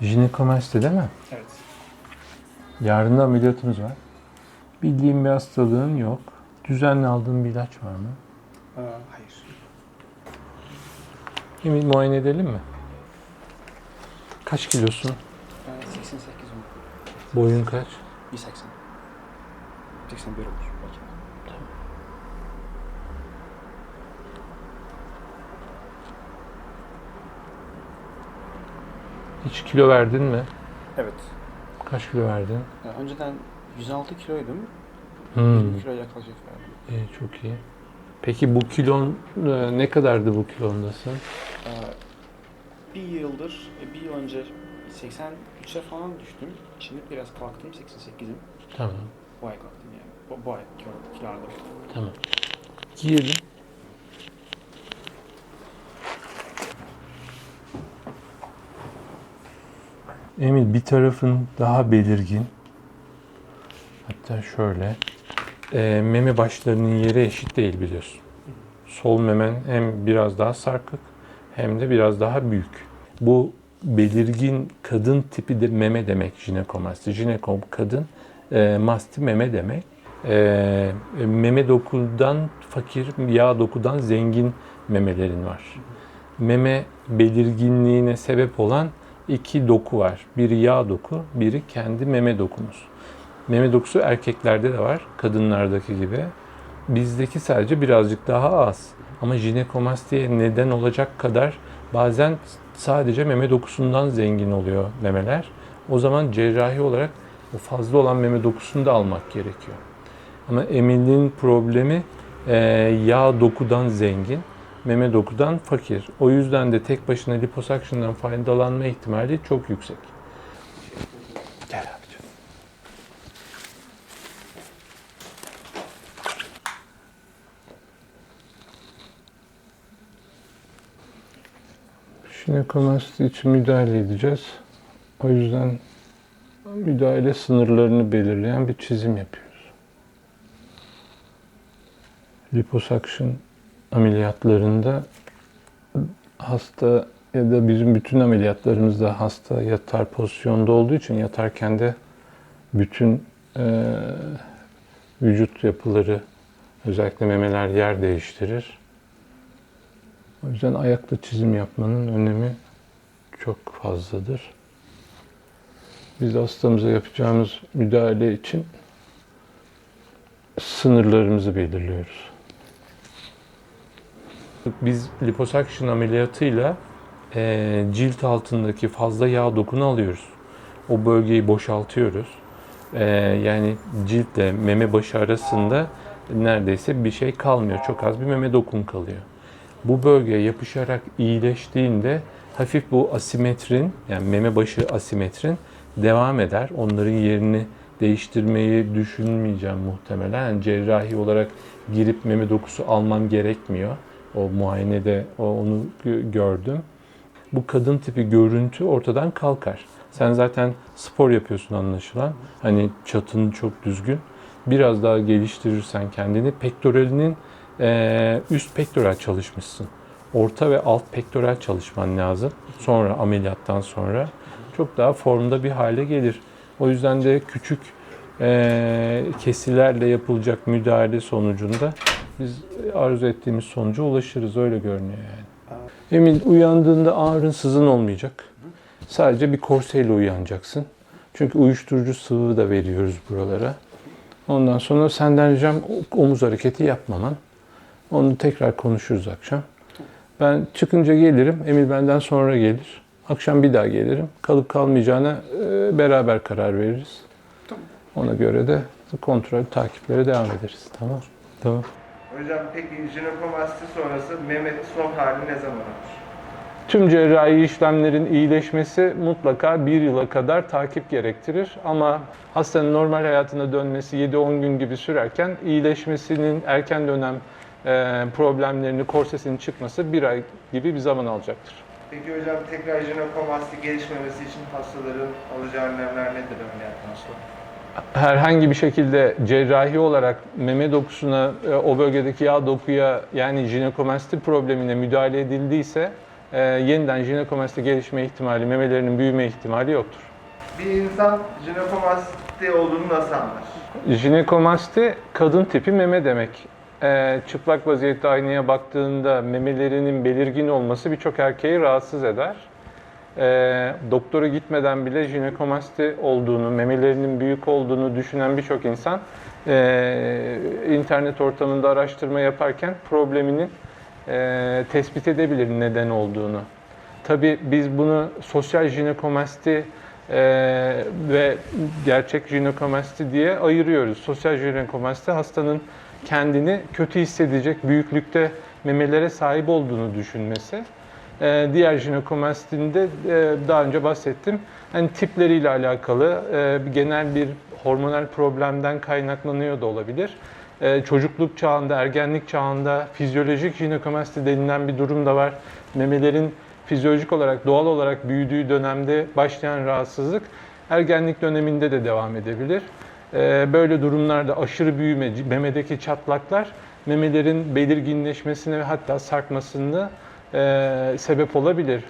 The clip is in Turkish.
Jinekomasti değil mi? Evet. Yarın ameliyatımız var. Bildiğin bir hastalığın yok. Düzenli aldığın bir ilaç var mı? Aa, hayır. Emin muayene edelim mi? Kaç kilosun? Ee, 88 mi? Boyun kaç? 180. 81 olur belki. Hiç kilo verdin mi? Evet. Kaç kilo verdin? Ya, önceden 106 kiloydum. Hmm. 20 kilo yaklaşık verdim. İyi, çok iyi. Peki bu kilon e, ne kadardı bu kilondasın? Ee, bir yıldır, e, bir yıl önce 83'e falan düştüm. Şimdi biraz kalktım 88'im. Tamam. Bu ay kalktım yani. Bu, bu ay kilo, kilo aldım. Tamam. Giyelim. Emil bir tarafın daha belirgin. Hatta şöyle. Ee, meme başlarının yeri eşit değil biliyorsun. Sol memen hem biraz daha sarkık hem de biraz daha büyük. Bu belirgin kadın tipi de meme demek jinekomasti. Jinekom kadın, e, masti meme demek. E, meme dokudan fakir, yağ dokudan zengin memelerin var. Meme belirginliğine sebep olan iki doku var. Biri yağ doku, biri kendi meme dokumuz. Meme dokusu erkeklerde de var, kadınlardaki gibi. Bizdeki sadece birazcık daha az. Ama jinekomastiye neden olacak kadar bazen sadece meme dokusundan zengin oluyor memeler. O zaman cerrahi olarak o fazla olan meme dokusunu da almak gerekiyor. Ama Emil'in problemi e, yağ dokudan zengin, meme dokudan fakir. O yüzden de tek başına liposakşından faydalanma ihtimali çok yüksek. Gel abicim. Jinekomasti için müdahale edeceğiz. O yüzden müdahale sınırlarını belirleyen bir çizim yapıyoruz. Liposuction ameliyatlarında hasta ya da bizim bütün ameliyatlarımızda hasta yatar pozisyonda olduğu için yatarken de bütün eee, vücut yapıları özellikle memeler yer değiştirir. O yüzden ayakta çizim yapmanın önemi çok fazladır. Biz hastamıza yapacağımız müdahale için sınırlarımızı belirliyoruz. Biz liposuction ameliyatıyla eee, cilt altındaki fazla yağ dokunu alıyoruz. O bölgeyi boşaltıyoruz. Eee, yani ciltle meme başı arasında neredeyse bir şey kalmıyor. Çok az bir meme dokun kalıyor. Bu bölgeye yapışarak iyileştiğinde hafif bu asimetrin yani meme başı asimetrin devam eder. Onların yerini değiştirmeyi düşünmeyeceğim muhtemelen. Yani cerrahi olarak girip meme dokusu almam gerekmiyor. O muayenede onu gö- gördüm. Bu kadın tipi görüntü ortadan kalkar. Sen zaten spor yapıyorsun anlaşılan. Hani çatın çok düzgün. Biraz daha geliştirirsen kendini pektoralinin üst pektoral çalışmışsın. Orta ve alt pektoral çalışman lazım. Sonra ameliyattan sonra çok daha formda bir hale gelir. O yüzden de küçük kesilerle yapılacak müdahale sonucunda biz arzu ettiğimiz sonuca ulaşırız. Öyle görünüyor yani. Emin uyandığında ağrın sızın olmayacak. Sadece bir korseyle uyanacaksın. Çünkü uyuşturucu sıvı da veriyoruz buralara. Ondan sonra senden ricam omuz hareketi yapmaman. Onu tekrar konuşuruz akşam. Ben çıkınca gelirim. Emil benden sonra gelir. Akşam bir daha gelirim. Kalıp kalmayacağına e, beraber karar veririz. Tamam. Ona göre de kontrol takiplere devam ederiz. Tamam. Tamam. Hocam peki jinekomasti sonrası Mehmet son hali ne zaman olur? Tüm cerrahi işlemlerin iyileşmesi mutlaka bir yıla kadar takip gerektirir. Ama hastanın normal hayatına dönmesi 7-10 gün gibi sürerken iyileşmesinin erken dönem e, problemlerini, korsesinin çıkması bir ay gibi bir zaman alacaktır. Peki hocam tekrar jinekomasti gelişmemesi için hastaların alacağı önlemler nedir ameliyattan sonra? Herhangi bir şekilde cerrahi olarak meme dokusuna, e, o bölgedeki yağ dokuya yani jinekomasti problemine müdahale edildiyse e, yeniden jinekomasti gelişme ihtimali, memelerinin büyüme ihtimali yoktur. Bir insan jinekomasti olduğunu nasıl anlar? Jinekomasti kadın tipi meme demek. Ee, çıplak vaziyette aynaya baktığında memelerinin belirgin olması birçok erkeği rahatsız eder. Ee, doktora gitmeden bile jinekomasti olduğunu, memelerinin büyük olduğunu düşünen birçok insan ee, internet ortamında araştırma yaparken probleminin ee, tespit edebilir neden olduğunu. Tabii biz bunu sosyal jinekomasti e, ve gerçek jinekomasti diye ayırıyoruz. Sosyal jinekomasti hastanın kendini kötü hissedecek büyüklükte memelere sahip olduğunu düşünmesi. E, diğer jinekomastinin de e, daha önce bahsettim. Hani tipleriyle alakalı e, genel bir hormonal problemden kaynaklanıyor da olabilir. E, çocukluk çağında, ergenlik çağında fizyolojik jinekomasti denilen bir durum da var. Memelerin fizyolojik olarak, doğal olarak büyüdüğü dönemde başlayan rahatsızlık ergenlik döneminde de devam edebilir. Ee, Böyle durumlarda aşırı büyüme, memedeki çatlaklar memelerin belirginleşmesine ve hatta sarkmasına e, sebep olabilir.